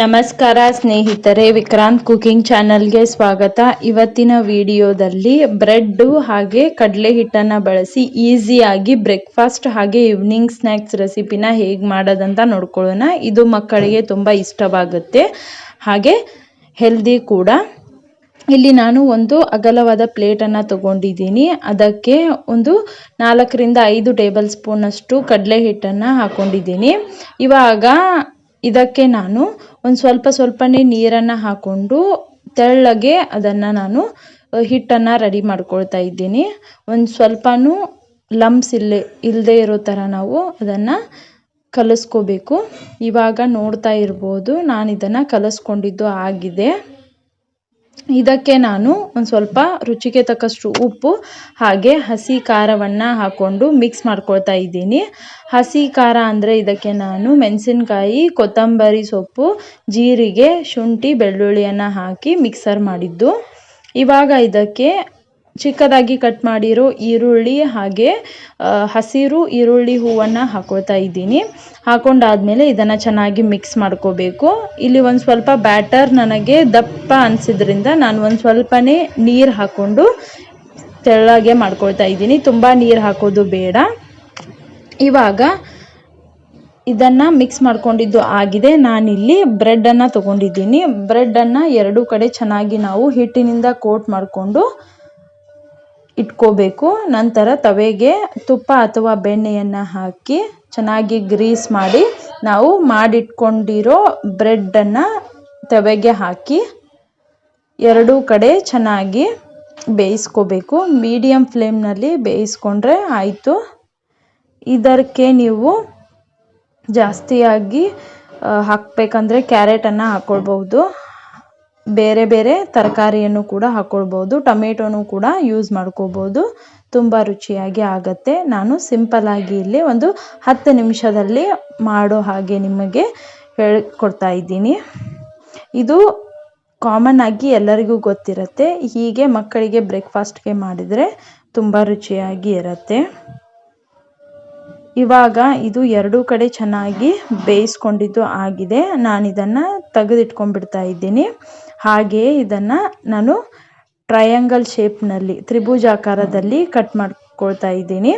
ನಮಸ್ಕಾರ ಸ್ನೇಹಿತರೆ, ವಿಕ್ರಾಂತ್ ಕುಕಿಂಗ್ ಚಾನಲ್ಗೆ ಸ್ವಾಗತ. ಇವತ್ತಿನ ವಿಡಿಯೋದಲ್ಲಿ ಬ್ರೆಡ್ಡು ಹಾಗೆ ಕಡಲೆ ಹಿಟ್ಟನ್ನು ಬಳಸಿ ಈಸಿಯಾಗಿ ಬ್ರೇಕ್ಫಾಸ್ಟ್ ಹಾಗೆ ಈವ್ನಿಂಗ್ ಸ್ನ್ಯಾಕ್ಸ್ ರೆಸಿಪಿನ ಹೇಗೆ ಮಾಡೋದಂತ ನೋಡ್ಕೊಳ್ಳೋಣ. ಇದು ಮಕ್ಕಳಿಗೆ ತುಂಬ ಇಷ್ಟವಾಗುತ್ತೆ. ಹಾಗೆ ಹೆಲ್ದಿ ಕೂಡ. ಇಲ್ಲಿ ನಾನು ಒಂದು ಅಗಲವಾದ ಪ್ಲೇಟನ್ನು ತಗೊಂಡಿದ್ದೀನಿ. ಅದಕ್ಕೆ ಒಂದು ನಾಲ್ಕರಿಂದ ಐದು ಟೇಬಲ್ ಸ್ಪೂನಷ್ಟು ಕಡಲೆ ಹಿಟ್ಟನ್ನು ಹಾಕ್ಕೊಂಡಿದ್ದೀನಿ ಇವಾಗ ಇದಕ್ಕೆ ನಾನು ಒಂದು ಸ್ವಲ್ಪ ಸ್ವಲ್ಪನೇ ನೀರನ್ನು ಹಾಕ್ಕೊಂಡು ತೆಳ್ಳಗೆ ಅದನ್ನು ನಾನು ಹಿಟ್ಟನ್ನು ರೆಡಿ ಮಾಡ್ಕೊಳ್ತಾ ಇದ್ದೀನಿ. ಒಂದು ಸ್ವಲ್ಪನೂ ಲಂಬ್ಸ್ ಇಲ್ಲೇ ಇಲ್ಲದೇ ಇರೋ ಥರ ನಾವು ಅದನ್ನು ಕಲಸ್ಕೋಬೇಕು. ಇವಾಗ ನೋಡ್ತಾ ಇರ್ಬೋದು ನಾನು ಇದನ್ನು ಕಲಸ್ಕೊಂಡಿದ್ದು ಆಗಿದೆ. ಇದಕ್ಕೆ ನಾನು ಒಂದು ಸ್ವಲ್ಪ ರುಚಿಗೆ ತಕ್ಕಷ್ಟು ಉಪ್ಪು, ಹಾಗೆ ಹಸಿ ಖಾರವನ್ನು ಹಾಕ್ಕೊಂಡು ಮಿಕ್ಸ್ ಮಾಡ್ಕೊಳ್ತಾ ಇದ್ದೀನಿ. ಹಸಿ ಖಾರ ಅಂದರೆ ಇದಕ್ಕೆ ನಾನು ಮೆಣಸಿನ್ಕಾಯಿ, ಕೊತ್ತಂಬರಿ ಸೊಪ್ಪು, ಜೀರಿಗೆ, ಶುಂಠಿ, ಬೆಳ್ಳುಳ್ಳಿಯನ್ನು ಹಾಕಿ ಮಿಕ್ಸರ್ ಮಾಡಿದ್ದು. ಇವಾಗ ಇದಕ್ಕೆ ಚಿಕ್ಕದಾಗಿ ಕಟ್ ಮಾಡಿರೋ ಈರುಳ್ಳಿ ಹಾಗೆ ಹಸಿರು ಈರುಳ್ಳಿ ಹೂವನ್ನು ಹಾಕೊಳ್ತಾ ಇದ್ದೀನಿ. ಹಾಕೊಂಡಾದ್ಮೇಲೆ ಇದನ್ನು ಚೆನ್ನಾಗಿ ಮಿಕ್ಸ್ ಮಾಡ್ಕೋಬೇಕು. ಇಲ್ಲಿ ಒಂದು ಸ್ವಲ್ಪ ಬ್ಯಾಟರ್ ನನಗೆ ದಪ್ಪ ಅನಿಸಿದ್ರಿಂದ ನಾನು ಒಂದು ಸ್ವಲ್ಪನೇ ನೀರು ಹಾಕ್ಕೊಂಡು ತೆಳ್ಳಗೆ ಮಾಡ್ಕೊಳ್ತಾ ಇದ್ದೀನಿ. ತುಂಬ ನೀರು ಹಾಕೋದು ಬೇಡ. ಇವಾಗ ಇದನ್ನು ಮಿಕ್ಸ್ ಮಾಡ್ಕೊಂಡಿದ್ದು ಆಗಿದೆ. ನಾನಿಲ್ಲಿ ಬ್ರೆಡ್ಡನ್ನು ತೊಗೊಂಡಿದ್ದೀನಿ. ಬ್ರೆಡ್ಡನ್ನು ಎರಡೂ ಕಡೆ ಚೆನ್ನಾಗಿ ನಾವು ಹಿಟ್ಟಿನಿಂದ ಕೋಟ್ ಮಾಡಿಕೊಂಡು ಇಟ್ಕೋಬೇಕು. ನಂತರ ತವೆಗೆ ತುಪ್ಪ ಅಥವಾ ಬೆಣ್ಣೆಯನ್ನು ಹಾಕಿ ಚೆನ್ನಾಗಿ ಗ್ರೀಸ್ ಮಾಡಿ ನಾವು ಮಾಡಿಟ್ಕೊಂಡಿರೋ ಬ್ರೆಡ್ಡನ್ನು ತವೆಗೆ ಹಾಕಿ ಎರಡೂ ಕಡೆ ಚೆನ್ನಾಗಿ ಬೇಯಿಸ್ಕೋಬೇಕು. ಮೀಡಿಯಮ್ ಫ್ಲೇಮ್ನಲ್ಲಿ ಬೇಯಿಸ್ಕೊಂಡ್ರೆ ಆಯಿತು. ಇದಕ್ಕೆ ನೀವು ಜಾಸ್ತಿಯಾಗಿ ಹಾಕಬೇಕಂದ್ರೆ ಕ್ಯಾರೆಟನ್ನು ಹಾಕ್ಕೊಳ್ಬೋದು ಬೇರೆ ಬೇರೆ ತರಕಾರಿಯನ್ನು ಕೂಡ ಹಾಕ್ಕೊಳ್ಬೋದು ಟೊಮೆಟೋನು ಕೂಡ ಯೂಸ್ ಮಾಡ್ಕೋಬೋದು ತುಂಬ ರುಚಿಯಾಗಿ ಆಗುತ್ತೆ. ನಾನು ಸಿಂಪಲ್ಲಾಗಿ ಇಲ್ಲಿ ಒಂದು ಹತ್ತು ನಿಮಿಷದಲ್ಲಿ ಮಾಡೋ ಹಾಗೆ ನಿಮಗೆ ಹೇಳ್ಕೊಡ್ತಾ ಇದ್ದೀನಿ. ಇದು ಕಾಮನ್ ಆಗಿ ಎಲ್ಲರಿಗೂ ಗೊತ್ತಿರುತ್ತೆ. ಹೀಗೆ ಮಕ್ಕಳಿಗೆ ಬ್ರೇಕ್ಫಾಸ್ಟ್ಗೆ ಮಾಡಿದರೆ ತುಂಬ ರುಚಿಯಾಗಿ ಇರುತ್ತೆ. ಇವಾಗ ಇದು ಎರಡೂ ಕಡೆ ಚೆನ್ನಾಗಿ ಬೇಯಿಸ್ಕೊಂಡಿದ್ದು ಆಗಿದೆ. ನಾನು ಇದನ್ನು ತೆಗೆದಿಟ್ಕೊಂಡ್ಬಿಡ್ತಾ ಇದ್ದೀನಿ. ಹಾಗೆಯೇ ಇದನ್ನು ನಾನು ಟ್ರಯಾಂಗಲ್ ಶೇಪ್ನಲ್ಲಿ ತ್ರಿಭುಜಾಕಾರದಲ್ಲಿ ಕಟ್ ಮಾಡ್ಕೊಳ್ತಾ ಇದ್ದೀನಿ.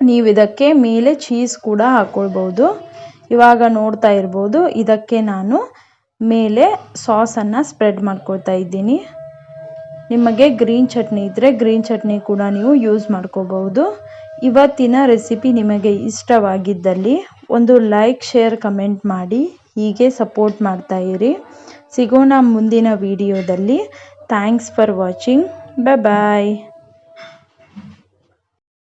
ನೀವು ಇದಕ್ಕೆ ಮೇಲೆ ಚೀಸ್ ಕೂಡ ಹಾಕ್ಕೊಳ್ಬೋದು ಇವಾಗ ನೋಡ್ತಾ ಇರ್ಬೋದು, ಇದಕ್ಕೆ ನಾನು ಮೇಲೆ ಸಾಸನ್ನು ಸ್ಪ್ರೆಡ್ ಮಾಡ್ಕೊಳ್ತಾ ಇದ್ದೀನಿ. ನಿಮಗೆ ಗ್ರೀನ್ ಚಟ್ನಿ ಇದ್ದರೆ ಗ್ರೀನ್ ಚಟ್ನಿ ಕೂಡ ನೀವು ಯೂಸ್ ಮಾಡ್ಕೋಬಹುದು ಇವತ್ತಿನ ರೆಸಿಪಿ ನಿಮಗೆ ಇಷ್ಟವಾಗಿದ್ದಲ್ಲಿ ಒಂದು ಲೈಕ್ ಶೇರ್ ಕಮೆಂಟ್ ಮಾಡಿ, ಹೀಗೆ ಸಪೋರ್ಟ್ ಮಾಡ್ತಾ ಇರಿ. ಸಿಗೋಣ ಮುಂದಿನ ವಿಡಿಯೋದಲ್ಲಿ. Thanks for watching bye